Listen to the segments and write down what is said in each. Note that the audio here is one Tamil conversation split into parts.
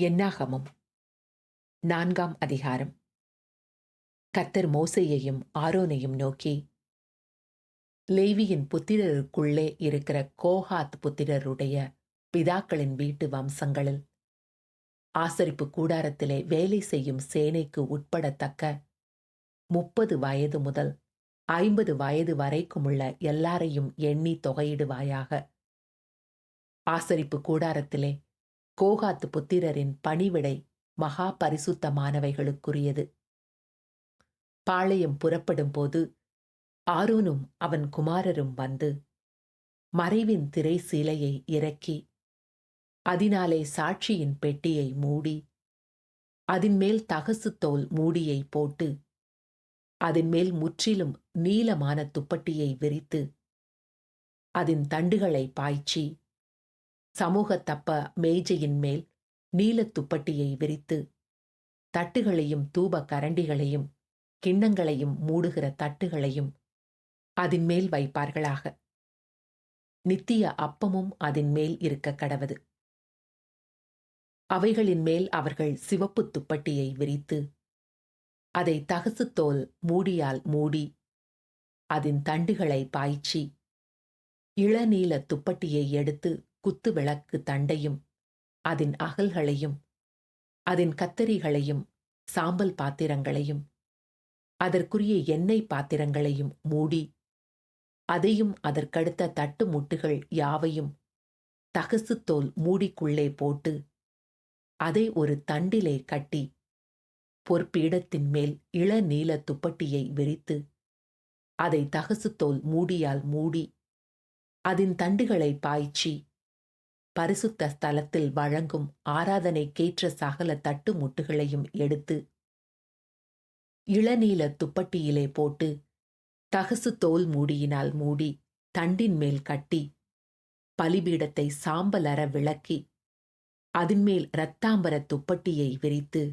என்னாகமம் நான்காம் அதிகாரம். கத்தர் மோசையையும் ஆரோனையும் நோக்கி லேவியின் புத்திரருக்குள்ளே இருக்கிற கோஹாத் புத்திரருடைய பிதாக்களின் வீட்டு வம்சங்களில் ஆசரிப்பு கூடாரத்திலே வேலை செய்யும் சேனைக்கு உட்படத்தக்க முப்பது வயது முதல் ஐம்பது வயது வரைக்குமுள்ள எல்லாரையும் எண்ணி தொகையிடுவாயாக. ஆசரிப்பு கூடாரத்திலே கோகாத்து புத்திரரின் பணிவிடை மகா பரிசுத்தமானவைகளுக்குரியது பாளையம் புறப்படும் போது ஆரோனும் அவன் குமாரரும் வந்து மறைவின் திரை சீலையை இறக்கி அதனாலே சாட்சியின் பெட்டியை மூடி அதன்மேல் தகசு தோல் மூடியை போட்டு அதன்மேல் முற்றிலும் நீளமான துப்பட்டியை விரித்து அதன் தண்டுகளை பாய்ச்சி சமூக தப்ப மேஜையின் மேல் நீலத் துப்பட்டியை விரித்து தட்டுகளையும் தூப கரண்டிகளையும் கிண்ணங்களையும் மூடுகிற தட்டுகளையும் அதின் மேல் வைப்பார்களாக. நித்திய அப்பமும் அதின் மேல் இருக்க கடவது. அவைகளின் மேல் அவர்கள் சிவப்பு துப்பட்டியை விரித்து அதை தகசுத்தோல் மூடியால் மூடி அதன் தண்டுகளை பாய்ச்சி இளநீல துப்பட்டியை எடுத்து குத்து விளக்கு தண்டையும் அதன் அகல்களையும் அதன் கத்தரிகளையும் சாம்பல் பாத்திரங்களையும் அதற்குரிய எண்ணெய் பாத்திரங்களையும் மூடி அதையும் அதற்கடுத்த தட்டு முட்டுகள் யாவையும் தகசுத்தோல் மூடிக்குள்ளே போட்டு அதை ஒரு தண்டிலே கட்டி பொற்பீடத்தின் மேல் இளநீல துப்பட்டியை விரித்து அதை தகசுத்தோல் மூடியால் மூடி அதன் தண்டுகளை பாய்ச்சி பரிசுத்த ஸ்தலத்தில் வழங்கும் ஆராதனைக்கேற்ற சகல தட்டு முட்டுகளையும் எடுத்து இளநீல துப்பட்டியிலே போட்டு தகசு தோல் மூடியினால் மூடி தண்டின் மேல் கட்டி பலிபீடத்தை சாம்பலர விளக்கி அதன்மேல் இரத்தாம்பர துப்பட்டியை விரித்து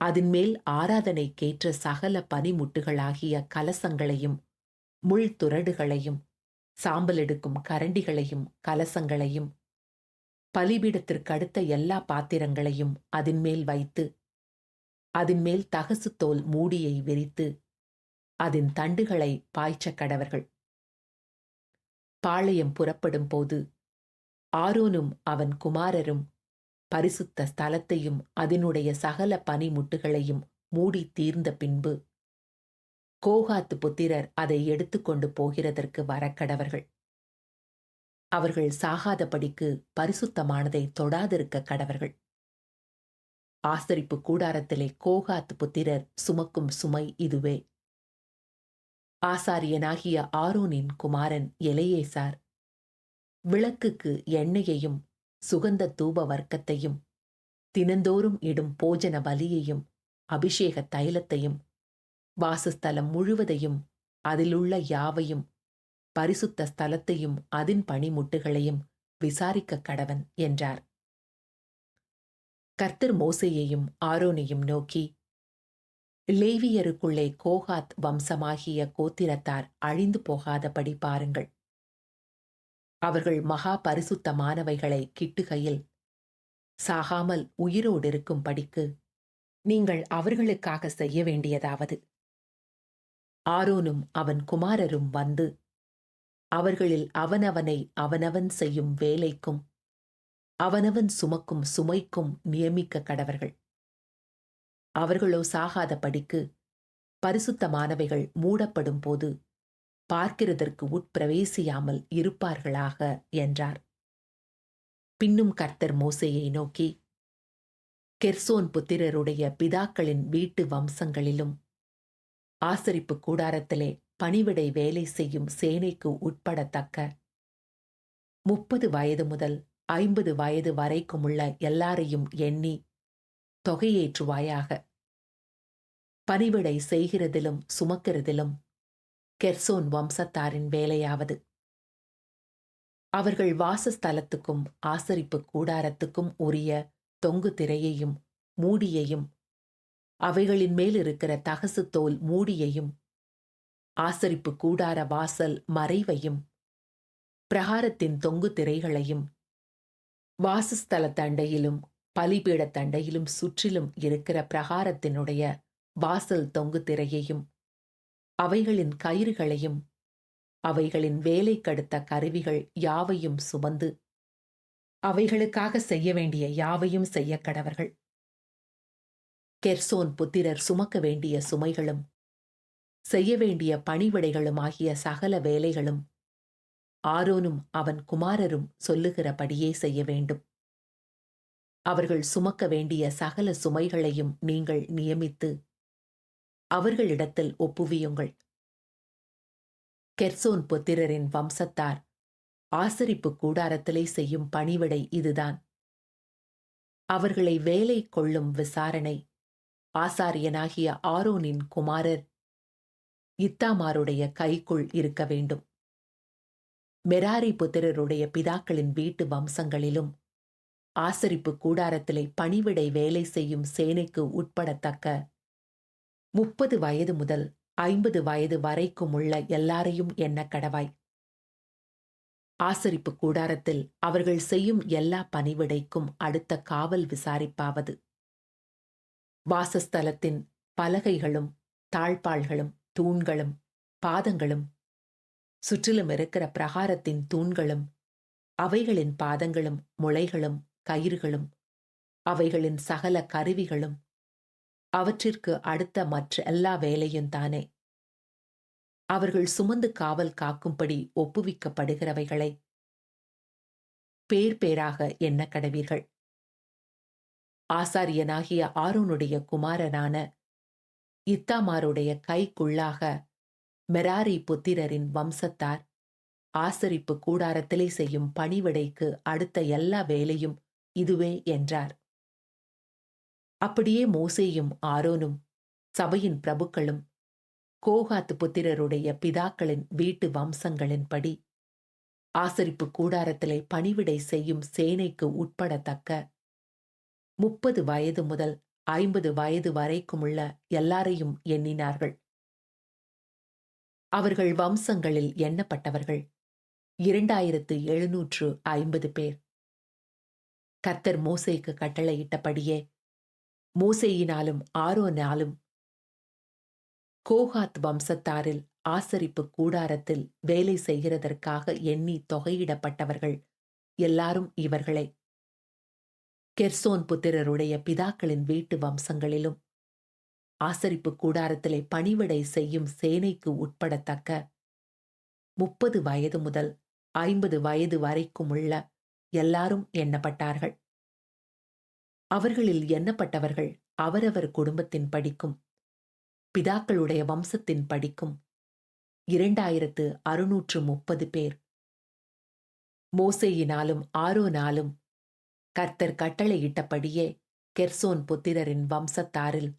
அதின்மேல் ஆராதனைக்கேற்ற சகல பனிமுட்டுகளாகிய கலசங்களையும் முள் துரடுகளையும் சாம்பல் எடுக்கும் கரண்டிகளையும் கலசங்களையும் பலிபீடத்திற்கு அடுத்த எல்லா பாத்திரங்களையும் அதன்மேல் வைத்து அதன்மேல் தகசு தோல் மூடியை விரித்து அதன் தண்டுகளை பாய்ச்ச கடவர்கள். பாளையம் புறப்படும் போது ஆரோனும் அவன் குமாரரும் பரிசுத்த ஸ்தலத்தையும் அதனுடைய சகல பனிமுட்டுகளையும் மூடி தீர்ந்த பின்பு கோகாத்து புத்திரர் அதை எடுத்துக்கொண்டு போகிறதற்கு வரக்கடவர்கள் அவர்கள் சாகாதபடிக்கு பரிசுத்தமானதை தொடாதிருக்க கடவர்கள். ஆசரிப்பு கூடாரத்திலே கோகாத் புத்திரர் சுமக்கும் சுமை இதுவே. ஆசாரியனாகிய ஆரோனின் குமாரன் எலையேசார். விளக்குக்கு எண்ணெயையும் சுகந்த தூப வர்க்கத்தையும் தினந்தோறும் இடும் போஜன பலியையும் அபிஷேக தைலத்தையும் வாசஸ்தலம் முழுவதையும் அதிலுள்ள யாவையும் பரிசுத்த ஸ்தலத்தையும் அதன் பணிமுட்டுகளையும் விசாரிக்க கடவன் என்றார். கர்த்தர் மோசையையும் ஆரோனையும் நோக்கி லேவியருக்குள்ளே கோகாத் வம்சமாகிய கோத்திரத்தார் அழிந்து போகாதபடி பாருங்கள். அவர்கள் மகா பரிசுத்தமானவைகளை கிட்டுகையில் சாகாமல் உயிரோடு இருக்கும் படிக்கு நீங்கள் அவர்களுக்காக செய்ய வேண்டியதாவது. ஆரோனும் அவன் குமாரரும் வந்து அவர்களில் அவனவனை அவனவன் செய்யும் வேலைக்கும் அவனவன் சுமக்கும் சுமைக்கும் நியமிக்க கடவர்கள். அவர்களோ சாகாத படிக்கு பரிசுத்தமானவைகள் மூடப்படும் போது பார்க்கிறதற்கு உட்பிரவேசியாமல் இருப்பார்களாக என்றார். பின்னும் கர்த்தர் மோசையை நோக்கி கெர்சோன் புத்திரருடைய பிதாக்களின் வீட்டு வம்சங்களிலும் ஆசரிப்பு கூடாரத்திலே பணிவிடை வேலை செய்யும் சேனைக்கு உட்படத்தக்க முப்பது வயது முதல் ஐம்பது வயது வரைக்குமுள்ள எல்லாரையும் எண்ணி தொகையேற்றுவாயாக. பணிவிடை செய்கிறதிலும் சுமக்கிறதிலும் கெர்சோன் வம்சத்தாரின் வேலையாவது. அவர்கள் வாசஸ்தலத்துக்கும் ஆசரிப்பு கூடாரத்துக்கும் உரிய தொங்கு திரையையும் மூடியையும் அவைகளின் மேல் இருக்கிற தகசு தோல் மூடியையும் ஆசரிப்பு கூடார வாசல் மறைவையும் பிரகாரத்தின் தொங்கு திரைகளையும் வாசஸ்தல தண்டையிலும் பலிபீடத் தண்டையிலும் சுற்றிலும் இருக்கிற பிரகாரத்தினுடைய வாசல் தொங்கு திரையையும் அவைகளின் கயிறுகளையும் அவைகளின் வேலை கடுத்த கருவிகள் யாவையும் சுமந்து அவைகளுக்காக செய்ய வேண்டிய யாவையும் செய்ய கடவர்கள். கெர்சோன் புத்திரர் சுமக்க வேண்டிய சுமைகளும் செய்ய வேண்டிய பணிவிடைகளும் ஆகிய சகல வேலைகளும் ஆரோனும் அவன் குமாரரும் சொல்லுகிறபடியே செய்ய வேண்டும். அவர்கள் சுமக்க வேண்டிய சகல சுமைகளையும் நீங்கள் நியமித்து அவர்களிடத்தில் ஒப்புவியுங்கள். கெர்சோன் புத்திரரின் வம்சத்தார் ஆசரிப்பு கூடாரத்திலே செய்யும் பணிவிடை இதுதான். அவர்களை வேலை கொள்ளும் விசாரணை ஆசாரியனாகிய ஆரோனின் குமாரர் இத்தாமாருடைய கைக்குள் இருக்க வேண்டும். மெராரி புத்திரருடைய பிதாக்களின் வீட்டு வம்சங்களிலும் ஆசரிப்பு கூடாரத்திலே பணிவிடை வேலை செய்யும் சேனைக்கு உட்படத்தக்க முப்பது வயது முதல் ஐம்பது வயது வரைக்கும் உள்ள எல்லாரையும் எண்ண கடவாய்? ஆசரிப்பு கூடாரத்தில் அவர்கள் செய்யும் எல்லா பணிவிடைக்கும் அடுத்த காவல் விசாரிப்பாவது. வாசஸ்தலத்தின் பலகைகளும் தாழ்பாள்களும் தூண்களும் பாதங்களும் சுற்றிலும் இருக்கிற பிரகாரத்தின் தூண்களும் அவைகளின் பாதங்களும் முளைகளும் கயிறுகளும் அவைகளின் சகல கருவிகளும் அவற்றிற்கு அடுத்த மற்ற எல்லா வேலையும் தானே. அவர்கள் சுமந்து காவல் காக்கும்படி ஒப்புவிக்கப்படுகிறவைகளை. பேர் பேராக எண்ண கடவீர்கள் ஆசாரியனாகிய ஆரோனுடைய குமாரனான இத்தாமாருடைய கைக்குள்ளாக மெராரி புத்திரரின் வம்சத்தார் ஆசரிப்பு கூடாரத்திலே செய்யும் பணிவிடைக்கு அடுத்த எல்லா வேலையும் இதுவே என்றார். அப்படியே மோசேயும் ஆரோனும் சபையின் பிரபுக்களும் கோகாத்து புத்திரருடைய பிதாக்களின் வீட்டு வம்சங்களின்படி ஆசரிப்பு கூடாரத்திலே பணிவிடை செய்யும் சேனைக்கு உட்படத்தக்க முப்பது வயது முதல் ஐம்பது வயது வரைக்குமுள்ள எல்லாரையும் எண்ணினார்கள். அவர்கள் வம்சங்களில் எண்ணப்பட்டவர்கள். இரண்டாயிரத்து எழுநூற்று ஐம்பது பேர். கர்த்தர் மோசைக்கு கட்டளையிட்டபடியே மோசையினாலும் ஆரோனாலும் கோஹாத் வம்சத்தாரில் ஆசரிப்பு கூடாரத்தில் வேலை செய்கிறதற்காக எண்ணி தொகையிடப்பட்டவர்கள் எல்லாரும் இவர்களே. கெர்சோன் புத்திரருடைய பிதாக்களின் வீட்டு வம்சங்களிலும். ஆசரிப்பு கூடாரத்திலே பணிவிடை செய்யும் சேனைக்கு உட்படத்தக்க முப்பது வயது முதல் ஐம்பது வயது வரைக்கும் உள்ள எல்லாரும் எண்ணப்பட்டார்கள். அவர்களில் எண்ணப்பட்டவர்கள் அவரவர் குடும்பத்தின் படிக்கும் பிதாக்களுடைய வம்சத்தின் படிக்கும் இரண்டாயிரத்து அறுநூற்று முப்பது பேர். மோசேயினாலும் ஆரோனாலும் கர்த்தர் கட்டளையிட்டபடியே கெர்சோன் புத்திரரின் வம்சத்தாரில்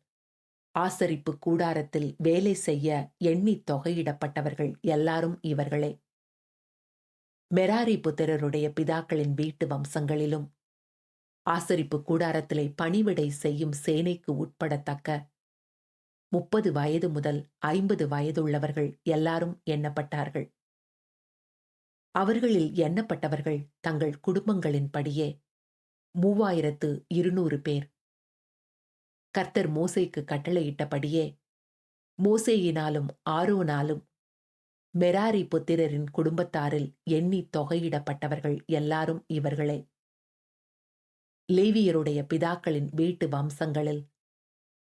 ஆசரிப்பு கூடாரத்தில் வேலை செய்ய எண்ணி தொகையிடப்பட்டவர்கள் எல்லாரும் இவர்களே. மெராரி புத்திரருடைய பிதாக்களின் வீட்டு வம்சங்களிலும் ஆசரிப்பு கூடாரத்திலே பணிவிடை செய்யும் சேனைக்கு உட்படத்தக்க முப்பது வயது முதல் ஐம்பது வயதுள்ளவர்கள் எல்லாரும் எண்ணப்பட்டார்கள். அவர்களில் எண்ணப்பட்டவர்கள் தங்கள் குடும்பங்களின்படியே மூவாயிரத்து இருநூறு பேர். கர்த்தர் மோசைக்கு கட்டளையிட்டபடியே மோசேயினாலும் ஆரோனாலும் மெராரி புத்திரரின் குடும்பத்தாரில் எண்ணி தொகையிடப்பட்டவர்கள் எல்லாரும் இவர்களே. லேவியருடைய பிதாக்களின் வீட்டு வம்சங்களில்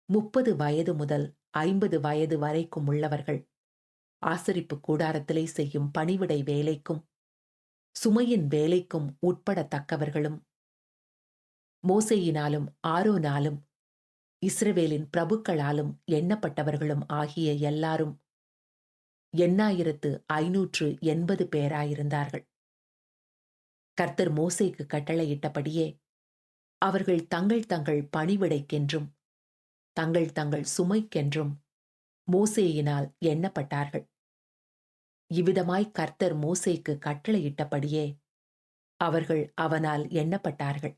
முப்பது வயது முதல் ஐம்பது வயது வரைக்கும் உள்ளவர்கள் ஆசரிப்பு கூடாரத்திலே செய்யும் பணிவிடை வேலைக்கும் சுமையின் வேலைக்கும் உட்படத்தக்கவர்களும் மோசையினாலும் ஆரோனாலும் இஸ்ரவேலின் பிரபுக்களாலும் எண்ணப்பட்டவர்களும் ஆகிய எல்லாரும் எண்ணாயிரத்து ஐநூற்று எண்பது பேராயிருந்தார்கள். கர்த்தர் மோசைக்கு கட்டளையிட்டபடியே அவர்கள் தங்கள் தங்கள் பணிவிடைக்கென்றும் தங்கள் தங்கள் சுமைக்கென்றும் மோசேயினால் எண்ணப்பட்டார்கள். இவ்விதமாய் கர்த்தர் மோசைக்கு கட்டளையிட்டபடியே அவர்கள் அவனால் எண்ணப்பட்டார்கள்.